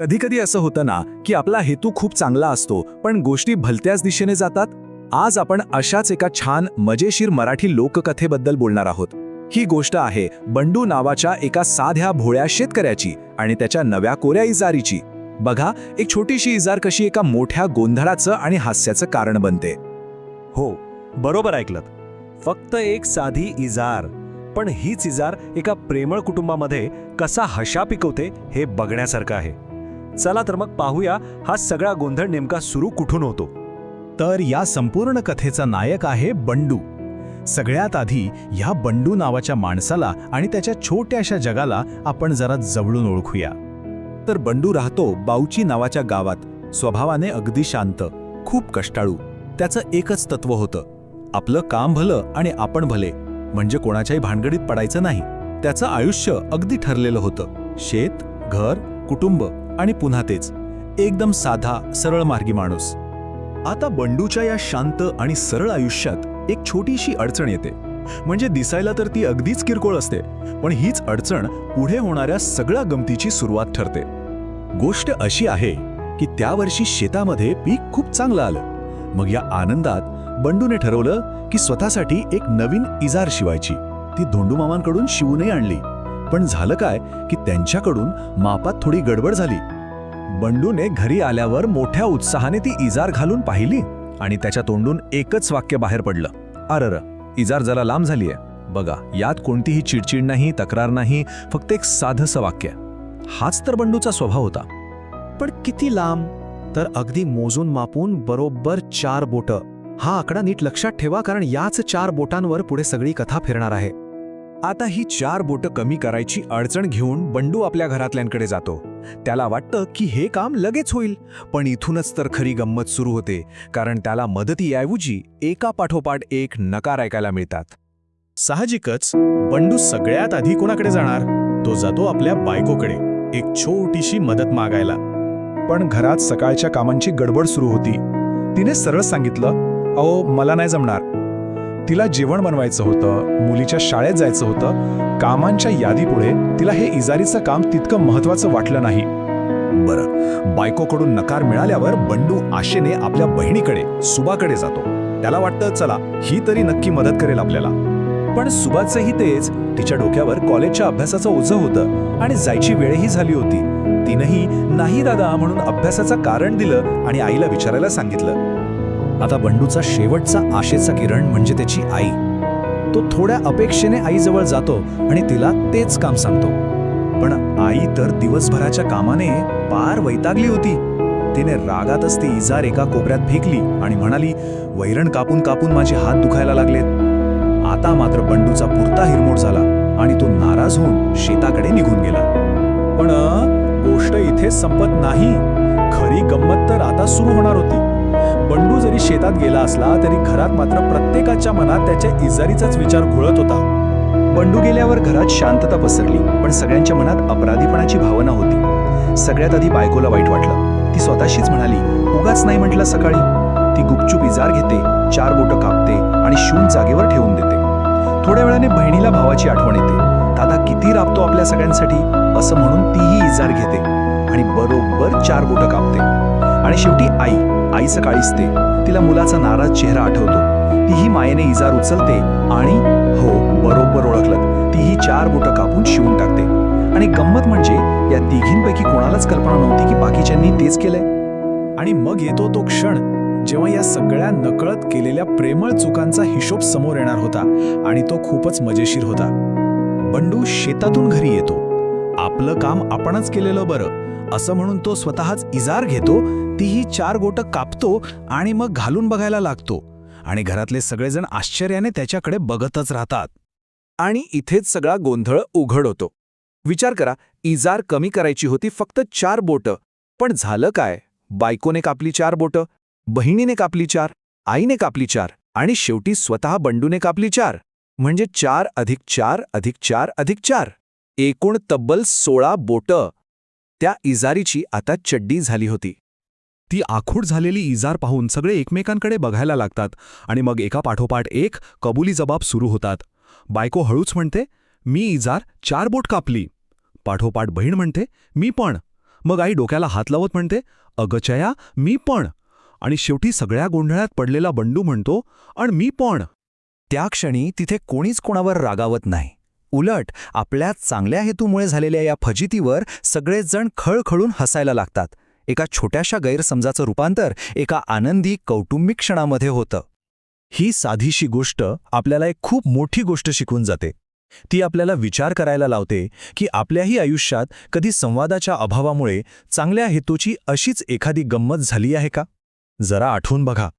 कधी कधी असं होतं ना की आपला हेतू खूप चांगला असतो पण गोष्टी भलत्याच दिशेने जातात. आज आपण अशाच एका छान मजेशीर मराठी लोककथेबद्दल बोलणार आहोत. ही गोष्ट आहे बंडू नावाच्या एका साध्या भोळ्या शेतकऱ्याची आणि त्याच्या नव्या कोऱ्या इजारीची. बघा एक छोटीशी इजार कशी एका मोठ्या गोंधळाचं आणि हास्याचं कारण बनते. हो बरोबर ऐकलं फक्त एक साधी इजार पण हीच इजार एका प्रेमळ कुटुंबामध्ये कसा हशा पिकवते हे बघण्यासारखं आहे. चला तर मग पाहूया हा सगळा गोंधळ नेमका सुरू कुठून होतो. तर या संपूर्ण कथेचा नायक आहे बंडू. सगळ्यात आधी ह्या बंडू नावाच्या माणसाला आणि त्याच्या छोट्याशा जगाला आपण जरा जवळून ओळखूया. तर बंडू राहतो बाऊची नावाच्या गावात. स्वभावाने अगदी शांत खूप कष्टाळू. त्याचं एकच तत्व होतं. आपलं काम भलं आणि आपण भले म्हणजे कोणाच्याही भानगडीत पडायचं नाही. त्याचं आयुष्य अगदी ठरलेलं होतं. शेत घर कुटुंब आणि पुन्हा तेच. एकदम साधा सरळ मार्गी माणूस. आता बंडूच्या या शांत आणि सरळ आयुष्यात एक छोटीशी अडचण येते. म्हणजे दिसायला तर ती अगदीच किरकोळ असते पण हीच अडचण पुढे होणाऱ्या सगळ्या गमतीची सुरुवात ठरते. गोष्ट अशी आहे की त्या वर्षी शेतामध्ये पीक खूप चांगलं आलं. मग या आनंदात बंडूने ठरवलं की स्वतःसाठी एक नवीन इजार शिवायची. ती धोंडूमामांकडून शिवूनही आणली. पण झालं काय की त्यांच्याकडून मापात थोडी गडबड झाली. बंडूने घरी आल्यावर मोठ्या उत्साहाने ती इजार घालून पाहिली आणि त्याच्या तोंडून एकच वाक्य बाहेर पडलं. अरर इजार जरा लांब झालीये. बघा यात कोणतीही चिडचिड नाही तक्रार नाही फक्त एक साधंसं वाक्य. हाच तर बंडूचा स्वभाव होता. पण किती लांब? तर अगदी मोजून मापून बरोबर चार बोटं. हा आकडा नीट लक्षात ठेवा कारण याच चार बोटांवर पुढे सगळी कथा फिरणार आहे. आता ही चार बोटं कमी करायची अडचण घेऊन बंडू आपल्या घरातल्यांकडे जातो. त्याला वाटतं की हे काम लगेच होईल. पण इथूनच तर खरी गंमत सुरू होते कारण त्याला मदतीऐवजी एका पाठोपाठ एक नकार ऐकायला मिळतात. साहजिकच बंडू सगळ्यात आधी कोणाकडे जाणार? तो जातो आपल्या बायकोकडे एक छोटीशी मदत मागायला. पण घरात सकाळच्या कामांची गडबड सुरू होती. तिने सरळ सांगितलं अहो मला नाही जमणार. तिला जेवण बनवायचं होतं मुलीच्या शाळेत जायचं होतं कामांच्या यादीपुढे तिला हे इजारीचं काम तितकं महत्वाचं वाटलं नाही. बरं बायकोकडून नकार मिळाल्यावर बंडू आशेने आपल्या बहिणीकडे सुबाकडे जातो. त्याला वाटतं चला ही तरी नक्की मदत करेल आपल्याला. पण सुबाचंही तेच तिच्या डोक्यावर कॉलेजच्या अभ्यासाचं ओझं होतं आणि जायची वेळही झाली होती. तिनंही नाही दादा म्हणून अभ्यासाचं कारण दिलं आणि आईला विचारायला सांगितलं. आता बंडूचा शेवटचा आशेचा किरण म्हणजे त्याची आई. तो थोड्या अपेक्षेने आईजवळ जातो आणि तिला तेच काम सांगतो. पण आई तर दिवसभराच्या कामाने पार वैतागली होती. तिने रागातच ती इजार एका कोपऱ्यात फेकली आणि म्हणाली वैरण कापून कापून माझे हात दुखायला लागलेत. आता मात्र बंडूचा पुरता हिरमोड झाला आणि तो नाराज होऊन शेताकडे निघून गेला. पण गोष्ट इथेच संपत नाही. खरी गंमत तर आता सुरू होणार होती. बंडू जरी शेतात गेला असला तरी घरात मात्र प्रत्येकाच्या मनात त्याच्या इजारीचाच विचार घोळत होता. बंडू गेल्यावर घरात शांतता पसरली पण सगळ्यांच्या मनात अपराधीपणाची भावना होती. सगळ्यात आधी बायकोला वाईट वाटलं. ती स्वतःशीच म्हणाली उगाच नाही म्हटलं सकाळी. ती गुपचूप इजार घेते चार बोटं कापते आणि शून जागेवर ठेवून देते. थोड्या वेळाने बहिणीला भावाची आठवण येते. दादा किती राबतो आपल्या सगळ्यांसाठी? असं म्हणून तीही इजार घेते आणि बरोबर चार बोटं कापते. आणि शेवटी आई आई सकाळीच ते तिला मुलाचा नाराज चेहरा आठवतो. तीही मायेने इजार उचलते आणि हो बरोबर ओळखलं. तीही चार बोटं कापून शिवून टाकते. आणि गंमत म्हणजे या तिघींपैकी कोणालाच कल्पना नव्हती की बाकीच्यांनी तेच केलंय. आणि मग येतो तो क्षण जेव्हा या सगळ्या नकळत केलेल्या प्रेमळ चुकांचा हिशोब समोर येणार होता आणि तो खूपच मजेशीर होता. बंडू शेतातून घरी येतो. आपलं काम आपणच केलेलं बरं. असं म्हणून तो स्वतःच इजार घेतो तीही चार गोटं कापतो आणि मग घालून बघायला लागतो. आणि घरातले सगळेजण आश्चर्याने त्याच्याकडे बघतच राहतात. आणि इथेच सगळा गोंधळ उघड होतो. विचार करा इजार कमी करायची होती फक्त चार बोटं. पण झालं काय? बायकोने कापली चार बोटं बहिणीने कापली चार आईने कापली चार आणि शेवटी स्वतः बंडूने कापली चार. म्हणजे चार अधिक चार अधिक चार अधिक चार. एकूण तब्बल सोळा बोटं. त्या इजारीची आता चड्डी झाली होती. ती आखूड झालेली इजार पाहून सगळे एकमेकांकडे बघायला लागतात आणि मग एका पाठोपाठ एक कबुली जबाब सुरू होतात. बायको हळूच म्हणते मी इजार चार बोट कापली. पाठोपाठ बहीण म्हणते मी पण. मग आई डोक्याला हात लावत म्हणते अगचया मी पण. आणि शेवटी सगळ्या गोंधळात पडलेला बंडू म्हणतो आणि मी पण. त्या क्षणी तिथे कोणीच कोणावर रागावत नाही. उलट आपल्या चांगल्या हेतूमुळे झालेल्या या फजितीवर सगळेच जण खळखळून हसायला लागतात. एका छोट्याशा गैरसमजाचं रूपांतर एका आनंदी कौटुंबिक क्षणामध्ये होतं. ही साधीशी गोष्ट आपल्याला एक खूप मोठी गोष्ट शिकून जाते. ती आपल्याला विचार करायला लावते की आपल्याही आयुष्यात कधी संवादाच्या अभावामुळे चांगल्या हेतूची अशीच एखादी गंमत झाली आहे का? जरा आठवून बघा.